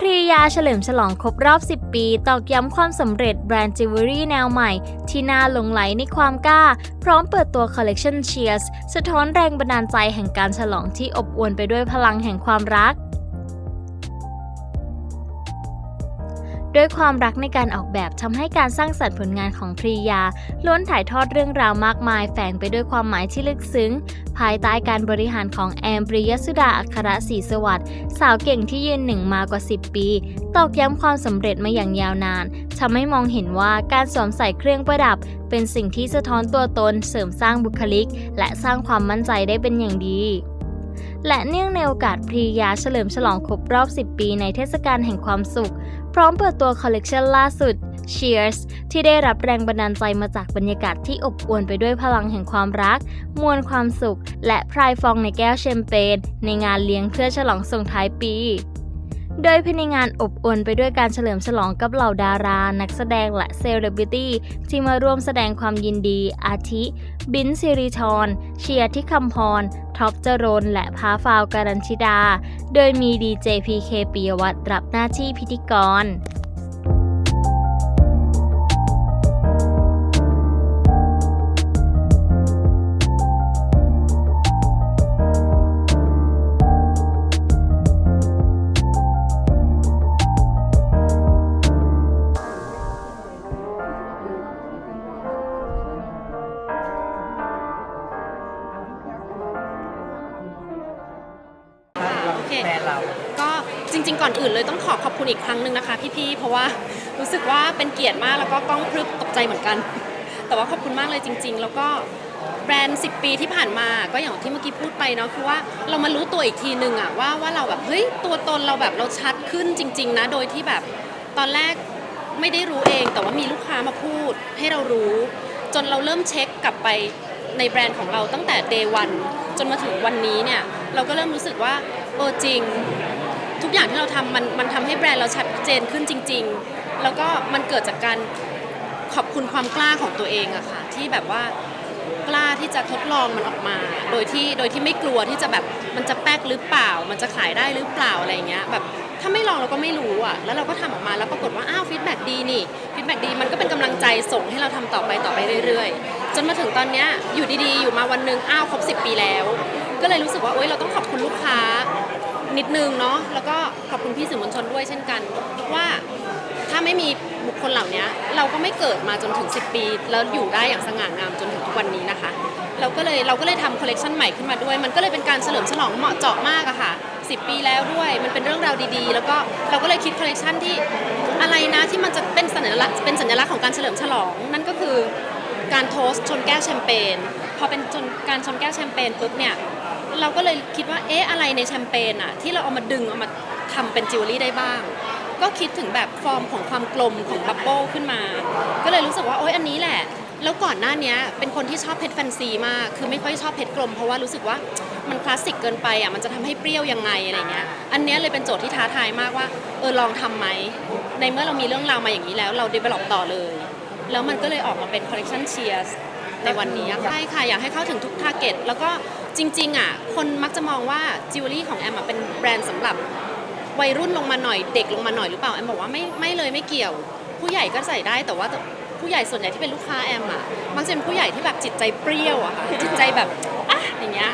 พรียาเฉลิมฉลองครบรอบ 10 ปี ตอกย้ำความสำเร็จแบรนด์จิวเวลรี่แนวใหม่ ที่น่าหลงไหลในความกล้า พร้อมเปิดตัวคอลเลกชันเชียร์สสะท้อนแรงบันดาลใจแห่งการฉลองที่อบอวลไปด้วยพลังแห่งความรัก ด้วยความรักในการออกแบบทำให้การสร้างสรรค์ผลงานของพรียา ล้วนถ่ายทอดเรื่องราวมากมายแฝงไปด้วยความหมายที่ลึกซึ้ง ภายใต้การบริหารของแอมปริยสุดาอัครศรีสวัสดิ์สาวเก่งที่ยืนหนึ่งมากว่า 10 ปี ตอกย้ำความสำเร็จมาอย่างยาวนานทำให้มองเห็นว่าการสวมใส่เครื่องประดับ เป็นสิ่งที่สะท้อนตัวตน เสริมสร้างบุคลิก และสร้างความมั่นใจได้เป็นอย่างดีและเนื่องในโอกาสพรียาเฉลิมฉลองครบรอบ 10 ปีในเทศกาลแห่งความสุข ร้อมเปิดตัวคอลเลกชันล่าสุด Cheers ที่ได้รับแรงบันดาลใจมาจากบรรยากาศที่อบอวลไปด้วยพลังแห่งความรัก มวลความสุข และพรายฟองในแก้วแชมเปญในงานเลี้ยงเพื่อฉลองส่งท้ายปี โดยภายในงานอบอวลไปด้วยการเฉลิมฉลองกับเหล่าดารา นักแสดงและเซเลบริตี้ที่มาร่วมแสดงความยินดี อาทิ บินซิริทรเชียร์ที่คำพร ท็อปจรนและพาฟาวการันชิดา โดยมีดีเจพีเคปิยวัตรรับหน้าที่พิธีกร ริง ๆ ก่อนอื่นเลยต้องขอขอบคุณอีกครั้งหนึ่งนะคะพี่ๆเพราะว่ารู้สึกว่าเป็นเกียรติมากแล้วก็กล้องพรึบตกใจเหมือนกัน แต่ว่าขอบคุณมากเลยจริง ๆ แล้วก็แบรนด์ 10 ปีที่ผ่านมาก็อย่างที่เมื่อกี้พูดไปเนาะคือว่าเรามารู้ตัวอีกทีหนึ่งอะว่าว่าเราแบบเฮ้ยตัวตนเราแบบเราชัดขึ้นจริง ๆ นะ โดยที่แบบตอนแรกไม่ได้รู้เอง แต่ว่ามีลูกค้ามาพูดให้เรารู้ จนเราเริ่มเช็คกลับไปในแบรนด์ของเราตั้งแต่ day one จนมาถึงวันนี้เนี่ยเราก็เริ่มรู้สึกว่าเออจริง ทุกอย่างที่เราทำมันมันทำให้แบรนด์เราชัดเจนขึ้นจริง ๆ แล้วก็มันเกิดจากการขอบคุณความกล้าของตัวเองอะค่ะที่แบบว่ากล้าที่จะทดลองมันออกมา โดยที่โดยที่ไม่กลัวที่จะแบบมันจะแป๊กหรือเปล่า มันจะขายได้หรือเปล่าอะไรเงี้ยแบบถ้าไม่ลองเราก็ไม่รู้อะแล้วเราก็ทำออกมาแล้วปรากฏว่าอ้าวฟีดแบ็ดีนี่ฟีดแบ็ดีมันก็เป็นกำลังใจส่งให้เราทำต่อไปต่อไปเรื่อยๆ จนมาถึงตอนเนี้ยอยู่ดีๆ อยู่มาวันหนึงอ้าวครบ10 ปีแล้ว ก็เลยรู้สึกว่าโอ๊ยเราต้องขอบคุณลูกค้า นิดนึงเนาะแล้วก็ขอบคุณพี่สื่อมวลชนด้วยเช่นกัน ว่าถ้าไม่มีบุคคลเหล่านี้เราก็ไม่เกิดมาจนถึง 10 ปี แล้วอยู่ได้อย่างสง่างามจนถึงทุกวันนี้นะคะเราก็เลยเราก็เลยทำคอลเลกชันใหม่ขึ้นมาด้วย มันก็เลยเป็นการเฉลิมฉลองเหมาะเจาะมากอะค่ะ 10 ปีแล้วด้วย มันเป็นเรื่องราวดีๆ แล้วก็เราก็เลยคิดคอลเลกชันที่อะไรนะที่มันจะเป็นสัญลักษณ์เป็นสัญลักษณ์ของการเฉลิมฉลอง นั่นก็คือการโทสชนแก้วแชมเปญพอเป็นชนการชนแก้วแชมเปญปุ๊บเนี่ย เราก็เลยคิดว่าเอ๊ะอะไรในแชมเปญอะที่เราเอามาดึงเอามาทำเป็นจิวเวลรี่ได้บ้าง ก็คิดถึงแบบฟอร์มของความกลมของบับเบิลขึ้นมา ก็เลยรู้สึกว่าโอ๊ยอันนี้แหละ แล้วก่อนหน้านี้เป็นคนที่ชอบเพชรแฟนซีมาก คือไม่ค่อยชอบเพชรกลม เพราะว่ารู้สึกว่ามันคลาสสิกเกินไปอะมันจะทำให้เปรี้ยวยังไงอะไรเงี้ย อันเนี้ยเลยเป็นโจทย์ที่ท้าทายมากว่าเออลองทำไหม ในเมื่อเรามีเรื่องราวมาอย่างนี้แล้วเรา develop ต่อเลย แล้วมันก็เลยออกมาเป็นคอลเล t ชันเชียร์ ในวันนี้ใช่ค่ะ อยากให้เข้าถึงทุกทาร์เก็ตแล้วก็จริง ๆ อะ คนมักจะมองว่าจิวเวลรี่ของแอมเป็นแบรนด์สำหรับวัยรุ่นลงมาหน่อยเด็กลงมาหน่อยหรือเปล่า แอมบอกว่าไม่ไม่เลยไม่เกี่ยว ผู้ใหญ่ก็ใส่ได้แต่ว่าผู้ใหญ่ส่วนใหญ่ที่เป็นลูกค้าแอมอะมักจะเป็นผู้ใหญ่ที่แบบจิตใจเปรี้ยวอะค่ะจิตใจแบบอะอย่างเงี้ย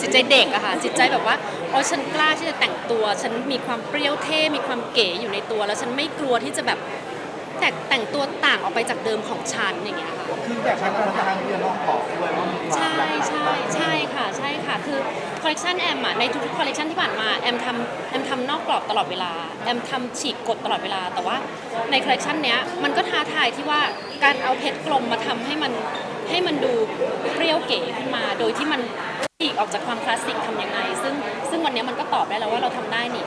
จิตใจเด็กอะค่ะจิตใจแบบว่าอ๋อฉันกล้าที่จะแต่งตัว ฉันมีความเปรี้ยวเท่ มีความเก๋อยู่ในตัว แล้วฉันไม่กลัวที่จะแบบ แต่แต่งตัวต่างออกไปจากเดิมของฉันอย่างเงี้ยค่ะ คือแบบใช้พลังงานที่จะต้องบอกด้วยว่ามีความใช่หลากหลายใช่ใช่ค่ะใช่ค่ะคือคอลเลกชันแอมอะในทุกๆคอลเลกชันที่ผ่านมาแอมทำแอมทำนอกกรอบตลอดเวลาแอมทำฉีกกฎตลอดเวลา แต่ว่าในคอลเลกชันเนี้ยมันก็ท้าทายที่ว่าการเอาเพชรกลมมาทำให้มันให้มันดูเปรี้ยวเก๋ขึ้นมา โดยที่มันฉีกออกจากความคลาสสิกทำยังไง ซึ่งซึ่งวันเนี้ยมันก็ตอบได้แล้วว่าเราทำได้นี่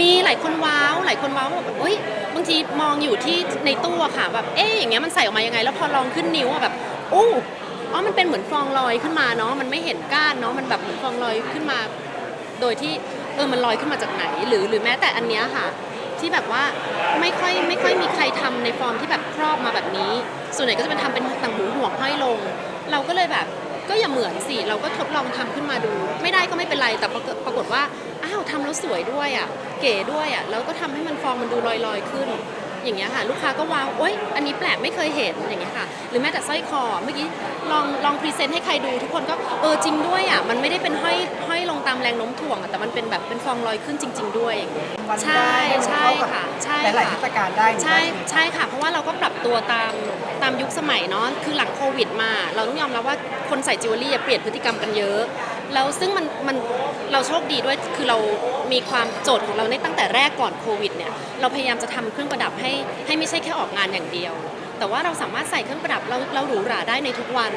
มีหลายคนว้าวหลายคนว้าวแบบเฮ้ยบางทีมองอยู่ที่ในตู้อะค่ะแบบเอ๊ะอย่างเงี้ยมันใส่ออกมายังไง แล้วพอลองขึ้นนิ้วอะแบบอู้อ๋อมันเป็นเหมือนฟองลอยขึ้นมาเนาะมันไม่เห็นก้านเนาะมันแบบเหมือนฟองลอยขึ้นมา โดยที่เออมันลอยขึ้นมาจากไหน หรือหรือแม้แต่อันเนี้ยค่ะ ที่แบบว่าไม่ค่อยไม่ค่อยมีใครทำในฟอร์มที่แบบครอบมาแบบนี้ ส่วนใหญ่ก็จะเป็นทำเป็นต่างหูห่วงห้อยลง เราก็เลยแบบก็อย่าเหมือนสิเราก็ทดลองทำขึ้นมาดู ไม่ได้ก็ไม่เป็นไรแต่ปรากฏว่าาาวทำแล้วสวยด้วยอะเก๋ด้วยอะแล้วก็ทำให้มันฟองมันดูลอยๆขึ้น อย่างเงี้ยค่ะลูกค้าก็ว้าวโอ๊ยอันนี้แปลกไม่เคยเห็นอย่างเงี้ยค่ะ หรือแม้แต่สร้อยคอเมื่อกี้ลองลองพรีเซนต์ให้ใครดูทุกคนก็เออจริงด้วยอะมันไม่ได้เป็นห้อยห้อยลงตามแรงโน้มถ่วงอะแต่มันเป็นแบบเป็นฟองลอยขึ้นจริง ๆ ด้วยอย่างเงี้ยวันใช่ได้ใช่เข้ากับค่ะใช่หลายๆค่ะเทศกาลได้ใช่ใช่ค่ะ เพราะว่าเราก็ปรับตัวตามตามยุคสมัยเนาะคือหลังโควิดมา เราต้องยอมรับว่าคนใส่จิวเวลรี่อะเปลี่ยนพฤติกรรมกันเยอะ แล้วซึ่งมันมันเราโชคดีด้วยคือเรามีความโจทย์ของเราในตั้งแต่แรกก่อนโควิดเนี่ยเราพยายามจะทำเครื่องประดับให้ให้ไม่ใช่แค่ออกงานอย่างเดียว แต่ว่าเราสามารถใส่เครื่องประดับเราเราหรูหราได้ในทุกวัน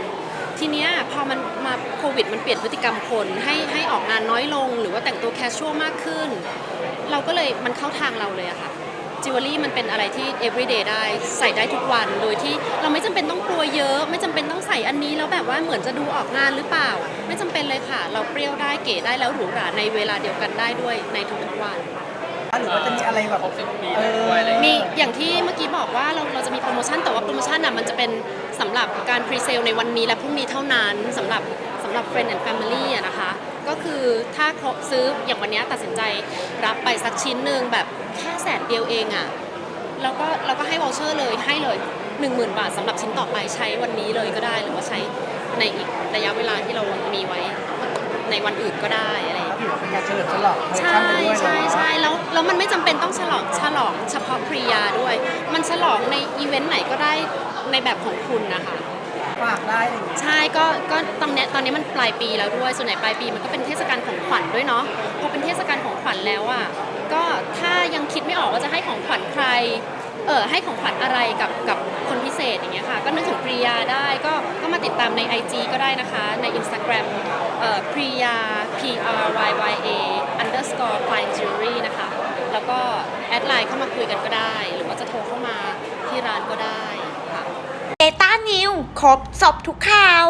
ทีเนี้ยพอมันมาโควิด มันเปลี่ยนพฤติกรรมคนให้ให้ออกงานน้อยลง หรือว่าแต่งตัวแคชชวลมากขึ้น เราก็เลยมันเข้าทางเราเลยอะค่ะ จิวเวลรี่มันเป็นอะไรที่ everyday ได้ใส่ได้ทุกวันโดยที่เราไม่จำเป็นต้องกลัวเยอะ ไม่จำเป็นต้องใส่อันนี้แล้วแบบว่าเหมือนจะดูออกงานหรือเปล่า ไม่จำเป็นเลยค่ะ เราเปรี้ยวได้เก๋ได้แล้วหรูหราในเวลาเดียวกันได้ด้วยในทุกๆวัน หรือว่าจะมีอะไรแบบเออมีอย่างที่เมื่อกี้บอกว่าเราเราจะมีโปรโมชั่นแต่ว่าโปรโมชั่นน่ะมันจะเป็นสำหรับการพรีเซลในวันนี้และพรุ่งนี้เท่านั้นสำหรับสำหรับ Friend and Family อะนะคะ ก็คือถ้าครบซื้ออย่างวันนี้ตัดสินใจรับไปสักชิ้นหนึ่งแบบแค่แสนเดียวเองอะแล้วก็เราก็ให้วอลเชอร์เลยให้เลย 10,000 บาทสำหรับชิ้นต่อไปใช้วันนี้เลยก็ได้หรือว่าใช้ในอีกระยะเวลาที่เรามีไว้ในวันอื่นก็ได้อะไรถือว่าเป็นการเฉลิมฉลองใช่ใช่ใช่แล้วแล้วมันไม่จำเป็นต้องฉลองฉลองเฉพาะพรียาด้วย มันฉลองในอีเวนต์ไหนก็ได้ในแบบของคุณนะคะ ฝากได้อะไรอย่างเงี้ยใช่ก็ก็ตอนเนี้ยตอนนี้มันปลายปีแล้วด้วย ส่วนใหญ่ปลายปีมันก็เป็นเทศกาลของขวัญด้วยเนาะพอเป็นเทศกาลของขวัญแล้วอะก็ถ้ายังคิดไม่ออกว่าจะให้ของขวัญใครเออให้ของขวัญอะไรกับกับคนพิเศษอย่างเงี้ยค่ะ ก็นึกถึงปรียาได้ก็ก็มาติดตามใน IG ก็ได้นะคะ ใน Instagram เอ่อปรียา P R Y Y A underscore fine jewelry นะคะ แล้วก็แอดไลน์เข้ามาคุยกันก็ได้ หรือว่าจะโทรเข้ามาที่ร้านก็ได้ ต้านิวครบสอบทุกข่าว